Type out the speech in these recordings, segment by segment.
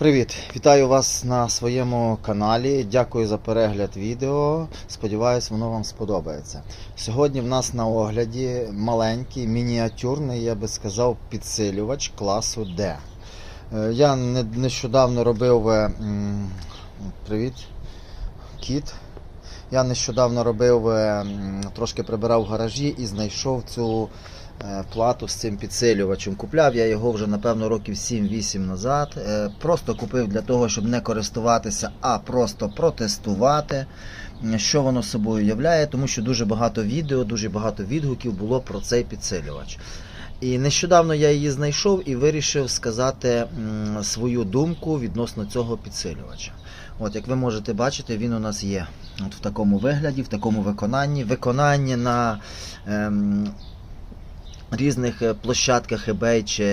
Привіт! Вітаю вас на своєму каналі. Дякую за перегляд відео. Сподіваюсь, воно вам сподобається. Сьогодні в нас на огляді маленький, мініатюрний, я би сказав, підсилювач класу D. Е, Я нещодавно робив. е, Привіт, кіт. Я нещодавно робив, е, трошки прибирав в гаражі і знайшов цю плату з цим підсилювачем. Купляв я його вже, напевно, років 7-8 назад. Е, Просто купив для того, щоб не користуватися, а просто протестувати, що воно собою являє, тому що дуже багато відео, дуже багато відгуків було про цей підсилювач. І нещодавно я її знайшов і вирішив сказати свою думку відносно цього підсилювача. От, як ви можете бачити, він у нас є от в такому вигляді, в такому виконанні. Виконання на ем, різних е, площадках eBay чи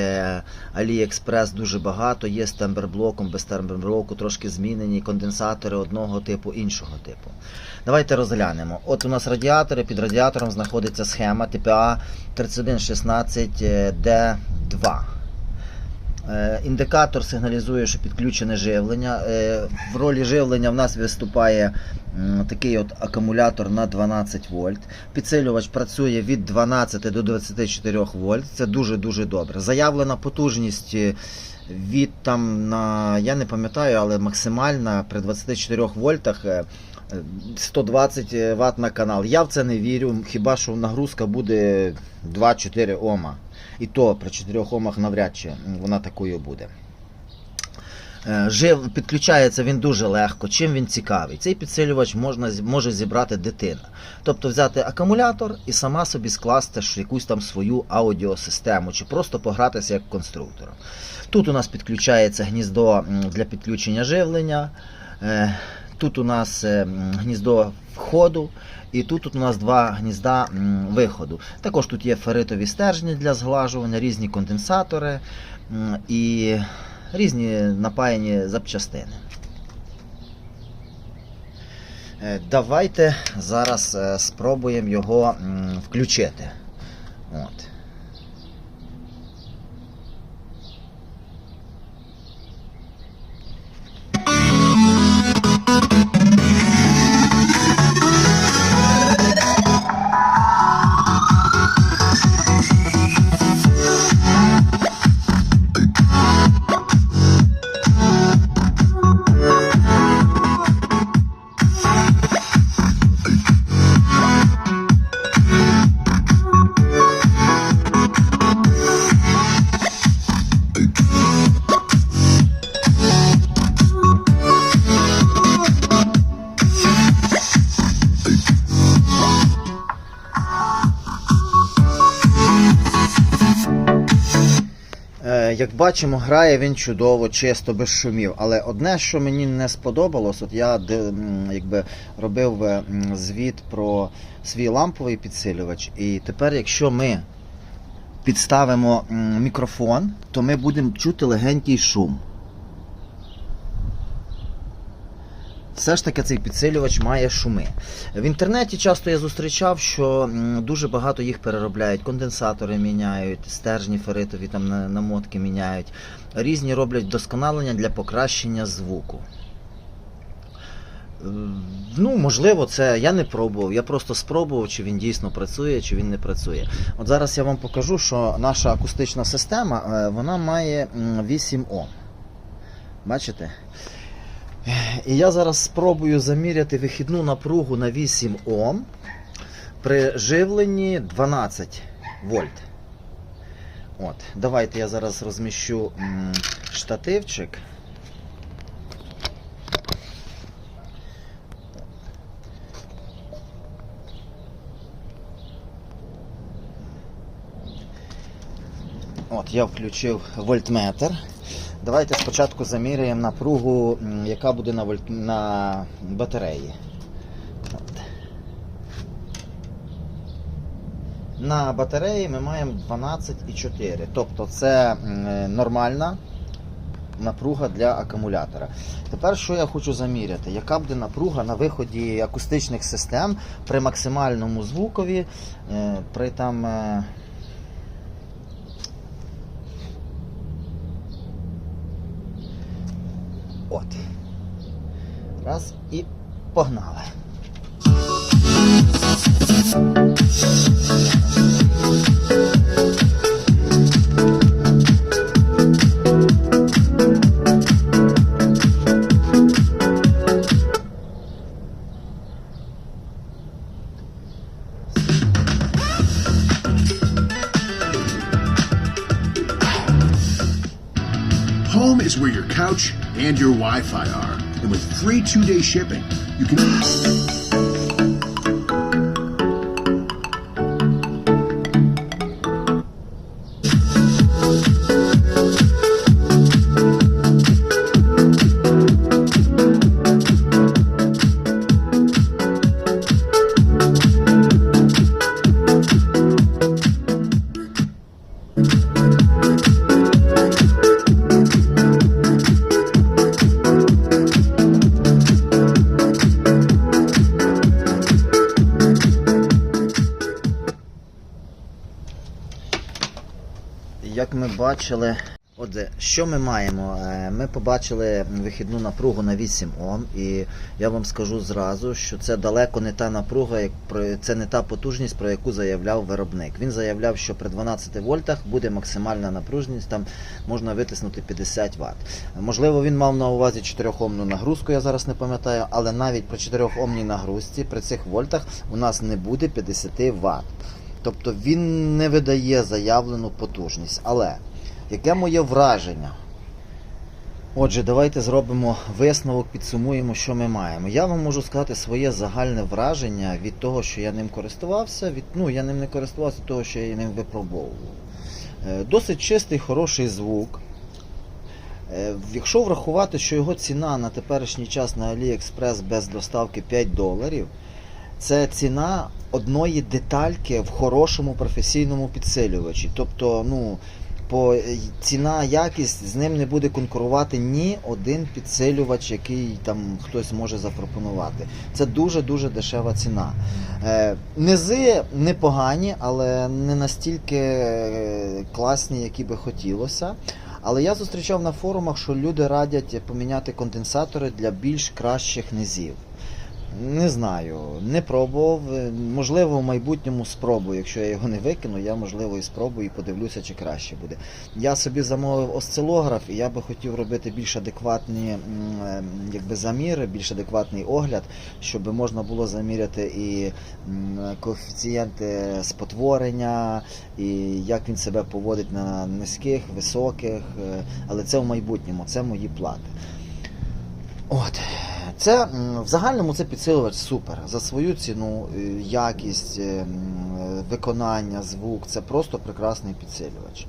AliExpress дуже багато. Є з темберблоком, без темберблоку, трошки змінені конденсатори одного типу, іншого типу. Давайте розглянемо. От у нас радіатори, під радіатором знаходиться схема TPA 3116D2. Е, Індикатор сигналізує, що підключене живлення. Е, В ролі живлення в нас виступає такий от акумулятор на 12 вольт. Підсилювач працює від 12 до 24 вольт. Це дуже-дуже добре. Заявлена потужність е, від там на я не пам'ятаю, але максимальна при 24 вольтах. е, е, 120 Вт на канал. Я в це не вірю. Хіба що нагрузка буде 2-4 Ома. І то при 4 Омах навряд чи вона такою буде. Е, Жив, підключається він дуже легко. Чим він цікавий? Цей підсилювач можна, може зібрати дитина. Тобто взяти акумулятор і сама собі скласти якусь там свою аудіосистему, чи просто погратися як конструктором. Тут у нас підключається гніздо для підключення живлення. Тут у нас е, гніздо входу, і тут, у нас два гнізда виходу. Також тут є ферритові стержні для зглажування, різні конденсатори і різні напаяні запчастини. Е, Давайте зараз е, спробуємо його включити. От. Як бачимо, грає він чудово, чисто, без шумів. Але одне, що мені не сподобалось, от я якби робив е, звіт про свій ламповий підсилювач, і тепер, якщо ми підставимо мікрофон, то ми будемо чути легенький шум. Все ж таки цей підсилювач має шуми. В інтернеті часто я зустрічав, що дуже багато їх переробляють. Конденсатори міняють, стержні ферритові там намотки міняють. Різні роблять вдосконалення для покращення звуку. Е, Ну, можливо, це я не пробував. Я просто спробував, чи він дійсно працює, чи він не працює. От зараз я вам покажу, що наша акустична система е, вона має 8 Ом. Бачите? І я зараз спробую заміряти вихідну напругу на 8 Ом при живленні 12 вольт. От, давайте я зараз розміщу штативчик. От, я включив вольтметр. Давайте спочатку заміряємо напругу, яка буде на, вольт... на батареї. От. На батареї ми маємо 12,4. Тобто це е, нормальна напруга для акумулятора. Тепер що я хочу заміряти? Яка буде напруга на виході акустичних систем при максимальному звукові, е, при там. От. Раз і погнали. Home couch and your Wi Fi are. And with free two day shipping, you can. Як ми бачили, отже, що ми маємо? Е, Ми побачили вихідну напругу на 8 Ом, і я вам скажу зразу, що це далеко не та напруга, це не та потужність, про яку заявляв виробник. Він заявляв, що при 12 вольтах буде максимальна напруженість, там можна витиснути 50 Вт. Можливо, він мав на увазі 4-омну нагрузку, я зараз не пам'ятаю, але навіть при 4-омній нагрузці при цих вольтах у нас не буде 50 Вт. Тобто він не видає заявлену потужність. Але яке моє враження? Отже, давайте зробимо висновок, підсумуємо, що ми маємо. Я вам можу сказати своє загальне враження від того, що я ним користувався. Від, ну, я ним не користувався, того, що я ним випробовував. Е, Досить чистий, хороший звук. Е, Якщо врахувати, що його ціна на теперішній час на AliExpress без доставки 5 доларів, це ціна одної детальки в хорошому професійному підсилювачі. Тобто, ну, по е, ціна якість з ним не буде конкурувати ні один підсилювач, який там хтось може запропонувати. Це дуже-дуже дешева ціна. Е, низи непогані, але не настільки е, класні, які би хотілося. Але я зустрічав на форумах, що люди радять поміняти конденсатори для більш кращих низів. Не знаю, не пробував. Можливо, в майбутньому спробую. Якщо я його не викину, я можливо і спробую і подивлюся, чи краще буде. Я собі замовив осцилограф, і я би хотів робити більш адекватні е, якби, заміри, більш адекватний огляд, щоб можна було заміряти і коефіцієнти спотворення, і як він себе поводить на низьких, високих. е, Але це в майбутньому, це мої плати. От. Це в загальному це підсилювач супер. За свою ціну, е, якість, е, е, виконання, звук. Це просто прекрасний підсилювач.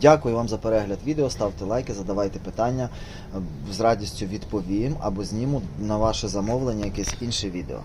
Дякую вам за перегляд відео. Ставте лайки, задавайте питання. З радістю відповім або зніму на ваше замовлення якесь інше відео.